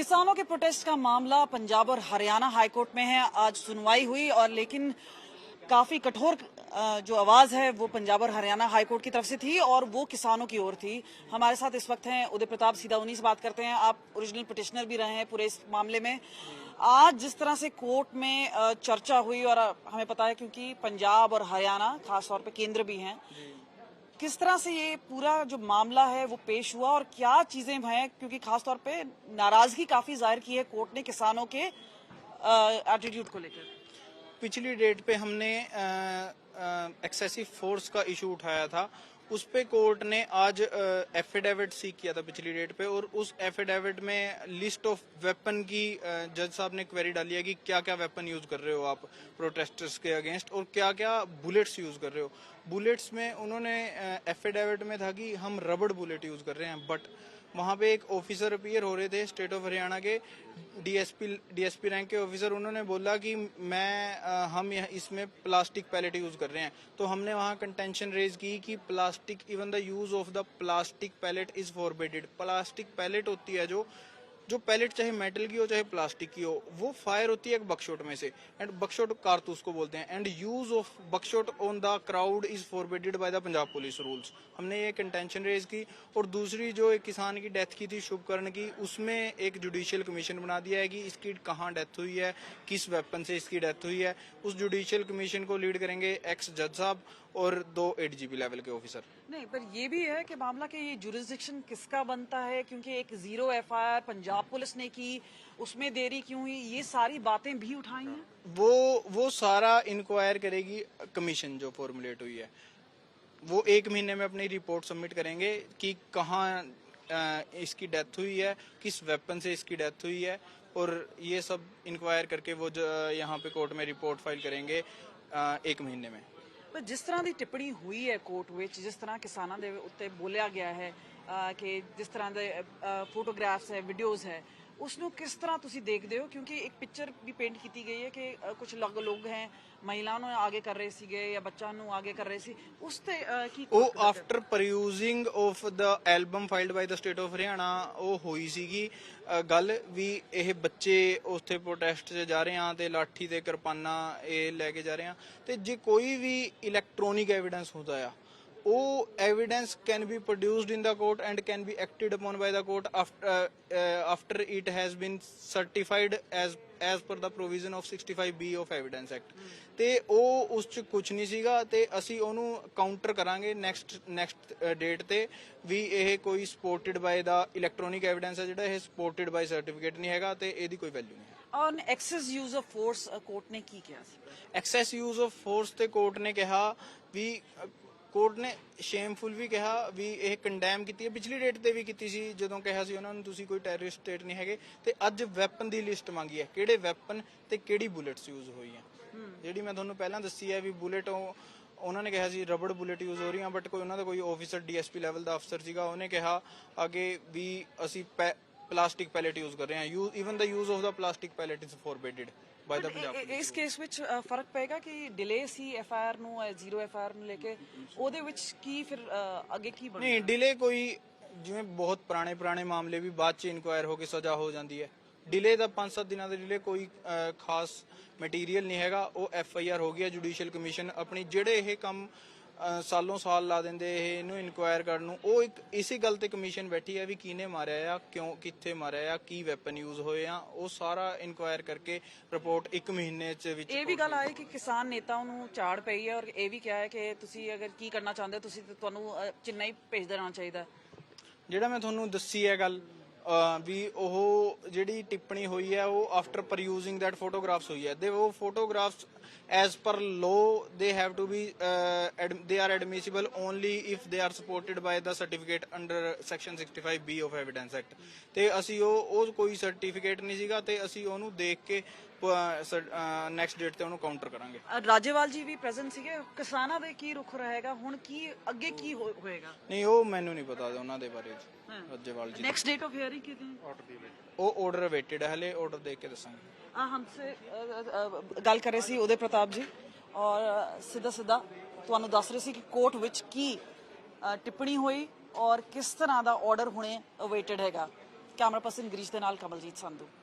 किसानों के प्रोटेस्ट का मामला पंजाब और हरियाणा हाईकोर्ट में है आज सुनवाई हुई और लेकिन काफी कठोर जो आवाज है वो पंजाब और हरियाणा हाईकोर्ट की तरफ से थी और वो किसानों की ओर थी हमारे साथ इस वक्त हैं उदय प्रताप सीधा उन्हीं से बात करते हैं आप ओरिजिनल पिटिशनर भी रहे हैं पूरे इस मामले में आज जिस तरह से कोर्ट में चर्चा हुई और हमें पता है क्योंकि पंजाब और हरियाणा खासतौर पर केंद्र भी हैं किस तरह से ये पूरा जो मामला है वो पेश हुआ और क्या चीजें हैं क्योंकि खासतौर पे नाराजगी काफी जाहिर की है कोर्ट ने किसानों के एटीट्यूड को लेकर पिछली डेट पे हमने एक्सेसिव फोर्स का इशू उठाया था उस पे कोर्ट ने आज एफिडेविट सीख किया था पिछली डेट पे और उस एफिडेविट में लिस्ट ऑफ वेपन की जज साहब ने क्वेरी डाली है कि क्या क्या वेपन यूज कर रहे हो आप प्रोटेस्टर्स के अगेंस्ट और क्या क्या बुलेट्स यूज कर रहे हो बुलेट्स में उन्होंने एफिडेविट में था कि हम रबड़ बुलेट यूज कर रहे हैं बट वहाँ पे एक ऑफिसर अपीयर हो रहे थे स्टेट ऑफ हरियाणा के डीएसपी डीएसपी रैंक के ऑफिसर उन्होंने बोला कि मैं आ, हम इसमें प्लास्टिक पैलेट यूज कर रहे हैं तो हमने वहाँ कंटेंशन रेज की कि plastic even the use of the plastic pellet is forbidden plastic pellet होती है जो जो पैलेट चाहे मेटल की हो चाहे प्लास्टिक की हो वो फायर होती है एक बक्शोट में से एंड बक्शोट कारतूस को बोलते हैं and use of buckshot on the crowd is forbidden by the Punjab police rules हमने एक इंटेंशन रेज की और दूसरी जो एक किसान की डेथ की थी शुभकर्ण की उसमें एक जुडिशियल कमीशन बना दिया है कि इसकी कहाँ डेथ हुई है किस वेपन से इसकी डेथ हुई है उस जुडिशियल कमीशन को लीड करेंगे एक्स जज साहब और दो एट जीबी लेवल के ऑफिसर नहीं पर ये भी है कि मामला के ये जुरिस्डिक्शन किसका बनता है क्योंकि एक जीरो एफआईआर पंजाब पुलिस ने की उसमें देरी क्यों हुई ये सारी बातें भी उठाई हैं वो वो सारा इंक्वायर करेगी कमीशन जो फॉर्मुलेट हुई है वो एक महीने में अपनी रिपोर्ट सबमिट करेंगे कि कहाँ इसकी डेथ हुई है किस वेपन से इसकी डेथ हुई है और ये सब इंक्वायर करके वो जो यहाँ पे कोर्ट में रिपोर्ट फाइल करेंगे एक महीने में ਪਰ ਜਿਸ ਤਰ੍ਹਾਂ ਦੀ ਟਿੱਪਣੀ ਹੋਈ ਹੈ ਕੋਰਟ ਵਿੱਚ ਜਿਸ ਤਰ੍ਹਾਂ ਕਿਸਾਨਾਂ ਦੇ ਉੱਤੇ ਬੋਲਿਆ ਗਿਆ ਹੈ ਕਿ ਜਿਸ ਤਰ੍ਹਾਂ ਦੇ ਫੋਟੋਗ੍ਰਾਫਸ ਹੈ ਵੀਡੀਓਜ਼ ਹੈ ਉਸ ਨੂੰ ਕਿਸ ਤਰ੍ਹਾਂ ਤੁਸੀਂ ਦੇਖਦੇ ਹੋ ਕਿਉਂਕਿ ਇੱਕ ਪਿਕਚਰ ਵੀ ਪੇਂਟ ਕੀਤੀ ਗਈ ਹੈ ਕਿ ਕੁਝ ਲਗ ਲੋਗ ਹੈ ਮਹਿਲਾ ਨੂੰ ਆਗੇ ਕਰ ਰਹੇ ਸੀਗੇ ਜਾਂ ਬੱਚਾ ਨੂੰ ਆਗੇ ਕਰ ਰਹੇ ਸੀ ਉਸ ਤੇ ਕੀ ਉਹ after perusing of the album filed by the state of Haryana ਉਹ ਹੋਈ ਸੀਗੀ ਗੱਲ ਵੀ ਇਹ ਬੱਚੇ ਉੱਥੇ ਪ੍ਰੋਟੈਸਟ 'ਚ ਜਾ ਰਹੇ ਆ ਤੇ ਲਾਠੀ ਤੇ ਕਿਰਪਾਨਾਂ ਇਹ ਲੈ ਕੇ ਜਾ ਰਹੇ ਆ ਤੇ ਜੇ ਕੋਈ ਵੀ ਇਲੈਕਟ੍ਰੋਨਿਕ ਐਵੀਡੈਂਸ ਹੁੰਦਾ ਆ ਉਹ evidence can be produced in the court and can be acted upon by the court after it has been certified as as per the provision of 65B of evidence act ਤੇ ਉਹ ਉਸ ਚ ਕੁਝ ਨਹੀਂ ਸੀਗਾ ਤੇ ਅਸੀਂ ਉਹਨੂੰ ਕਾਊਂਟਰ ਕਰਾਂਗੇ ਨੈਕਸਟ ਨੈਕਸਟ ਡੇਟ ਤੇ ਵੀ ਇਹ ਕੋਈ supported by the electronic evidence ਹੈ ਜਿਹੜਾ ਇਹ ਸਪੋਰਟਡ ਬਾਈ ਸਰਟੀਫਿਕੇਟ ਨਹੀਂ ਹੈਗਾ ਤੇ ਇਹਦੀ ਕੋਈ ਵੈਲਿਊ ਨਹੀਂ on excess use of force court ਨੇ ਕੀ ਕਿਹਾ ਸੀ ਐਕਸੈਸ ਯੂਜ਼ ਆਫ ਫੋਰਸ ਤੇ ਕੋਰਟ ਨੇ ਕਿਹਾ ਵੀ ਕੋਰਟ ਨੇ ਸ਼ੇਮਫੁਲ ਵੀ ਕਿਹਾ ਵੀ ਇਹ ਕੰਡੈਮ ਕੀਤੀ ਹੈ ਪਿਛਲੀ ਡੇਟ ਤੇ ਵੀ ਕੀਤੀ ਸੀ ਜਦੋਂ ਕਿਹਾ ਸੀ ਉਹਨਾਂ ਨੂੰ ਤੁਸੀਂ ਕੋਈ ਟੈਰਰਿਸਟ ਸਟੇਟ ਨਹੀਂ ਹੈਗੇ ਤੇ ਅੱਜ ਵੈਪਨ ਦੀ ਲਿਸਟ ਮੰਗੀ ਹੈ ਕਿਹੜੇ ਵੈਪਨ ਤੇ ਕਿਹੜੀ ਬੁਲੇਟਸ ਯੂਜ਼ ਹੋਈਆਂ ਜਿਹੜੀ ਮੈਂ ਤੁਹਾਨੂੰ ਪਹਿਲਾਂ ਦੱਸੀ ਹੈ ਵੀ ਬੁਲੇਟ ਉਹਨਾਂ ਨੇ ਕਿਹਾ ਸੀ ਰਬੜ ਬੁਲੇਟ ਯੂਜ਼ ਹੋ ਰਹੀਆਂ ਬਟ ਕੋਈ ਉਹਨਾਂ ਦਾ ਕੋਈ ਆਫੀਸਰ ਡੀਐਸਪੀ ਲੈਵਲ ਦਾ ਅਫਸਰ ਸੀਗਾ ਉਹਨੇ ਕਿਹਾ ਅੱਗੇ ਵੀ ਅਸੀਂ ਪਲਾਸਟਿਕ ਪੈਲੇਟ ਯੂਜ਼ ਕਰ ਰਹੇ ਹਾਂ you even the use of the plastic pellet is forbidden by the Punjab ਇਸ ਕੇਸ ਵਿੱਚ ਫਰਕ ਪਏਗਾ ਕਿ ਡਿਲੇ ਸੀ ਐਫ ਆਰ ਨੂੰ ਜ਼ੀਰੋ ਐਫ ਆਰ ਨੂੰ ਲੈ ਕੇ ਉਹਦੇ ਵਿੱਚ ਕੀ ਫਿਰ ਅੱਗੇ ਕੀ ਬਣੇ ਨਹੀਂ ਡਿਲੇ ਕੋਈ ਜਿਵੇਂ ਬਹੁਤ ਪੁਰਾਣੇ ਪੁਰਾਣੇ ਮਾਮਲੇ ਵੀ ਬਾਅਦ ਚ ਇਨਕੁਆਇਰ ਹੋ ਕੇ ਸਜ਼ਾ ਹੋ ਜਾਂਦੀ ਹੈ ਡਿਲੇ ਦਾ 5-7 ਦਿਨਾਂ ਦਾ ਡਿਲੇ ਕੋਈ ਖਾਸ ਮਟੀਰੀਅਲ ਨਹੀਂ ਹੈਗਾ ਉਹ ਐਫ ਆਈ ਆਰ ਹੋ ਗਈ ਹੈ ਜੁਡੀਸ਼ੀਅਲ ਕਮਿਸ਼ਨ ਆਪਣੀ ਜਿਹੜੇ ਇਹ ਕੰਮ ਸਾਲੋਂ ਸਾਲ ਲਾ ਦਿੰਦੇ ਇਹ ਇਹਨੂੰ ਇਨਕੁਆਇਰ ਕਰਨ ਨੂੰ ਉਹ ਇੱਕ ਇਸੇ ਗੱਲ ਤੇ ਕਮਿਸ਼ਨ ਬੈਠੀ ਹੈ ਵੀ ਕਿਹਨੇ ਮਾਰਿਆ ਆ ਕਿਉਂ ਕਿੱਥੇ ਮਾਰਿਆ ਆ ਕੀ ਵੈਪਨ ਯੂਜ਼ ਹੋਏ ਆ ਉਹ ਸਾਰਾ ਇਨਕੁਆਇਰ ਕਰਕੇ ਰਿਪੋਰਟ 1 ਮਹੀਨੇ ਚ ਵਿੱਚ ਇਹ ਵੀ ਗੱਲ ਆਈ ਕਿ ਕਿਸਾਨ ਨੇਤਾ ਉਹਨੂੰ ਝਾੜ ਪਈ ਹੈ ਔਰ ਇਹ ਵੀ ਕਿਹਾ ਹੈ ਕਿ ਤੁਸੀਂ ਅਗਰ ਕੀ ਕਰਨਾ ਚਾਹੁੰਦੇ ਹੋ ਤੁਸੀਂ ਤੁਹਾਨੂੰ ਚਿੰਨਾ ਹੀ ਭੇਜ ਦੇਣਾ ਚਾਹੀਦਾ ਜਿਹੜਾ ਮੈਂ ਤੁਹਾਨੂੰ ਦੱਸੀ ਹੈ ਗੱਲ ਵੀ ਉਹ ਜਿਹੜੀ ਟਿੱਪਣੀ ਹੋਈ ਹੈ ਉਹ ਆਫਟਰ ਪਰ ਯੂਜ਼ਿੰਗ ਦੈਟ ਫੋਟੋਗ੍ਰਾਫਸ ਹੋਈ ਹੈ ਦੇ ਉਹ photographs S per law they have to be they are admissible only if they are supported by the certificate under section 65 B of evidence act ਤੇ ਅਸੀਂ ਉਹ ਉਹ ਕੋਈ ਸਰਟੀਫਿਕੇਟ ਨਹੀਂ ਸੀਗਾ ਤੇ ਅਸੀਂ ਉਹਨੂੰ ਦੇਖ ਕੇ ਨੈਕਸਟ ਡੇਟ ਤੇ ਉਹਨੂੰ ਕਾਊਂਟਰ ਕਰਾਂਗੇ ਰਾਜੇਵਾਲ ਜੀ ਵੀ ਪ੍ਰੈਜ਼ੈਂਟ ਸੀਗੇ ਕਿਸਾਨਾਂ ਦੇ ਕੀ ਰੁਖ ਰਹੇਗਾ ਹੁਣ ਕੀ ਅੱਗੇ ਕੀ ਹੋਏਗਾ ਨਹੀਂ ਉਹ ਮੈਨੂੰ ਨਹੀਂ ਪਤਾ ਉਹਨਾਂ ਦੇ ਬਾਰੇ ਰਾਜੇਵਾਲ ਜੀ ਨੈਕਸਟ ਡੇਟ ਆਫ ਹੀਅਰਿੰਗ ਕਿਤੇ ਉਹ ਆਰਡਰ ਵੇਟਡ ਹੈ ਹਲੇ ਆਰਡਰ ਦੇਖ ਕੇ ਦੱਸਾਂਗੇ ਆ ਹਮਸੇ ਗੱਲ ਕਰ ਰਹੇ ਸੀ ਉਹਦੇ ਪ੍ਰਤਾਪ ਜੀ ਔਰ ਸਿੱਧਾ ਸਿੱਧਾ ਤੁਹਾਨੂੰ ਦੱਸ ਰਹੇ ਸੀ ਕਿ ਕੋਰਟ ਵਿੱਚ ਕੀ ਟਿੱਪਣੀ ਹੋਈ ਔਰ ਕਿਸ ਤਰ੍ਹਾਂ ਦਾ ਆਰਡਰ ਹੁਣੇ ਅਵੇਟਡ ਹੈਗਾ ਕੈਮਰਾ ਪਰਸਨ ਗਰੀਸ਼ ਦੇ ਨਾਲ ਕਮਲਜੀਤ ਸੰਧੂ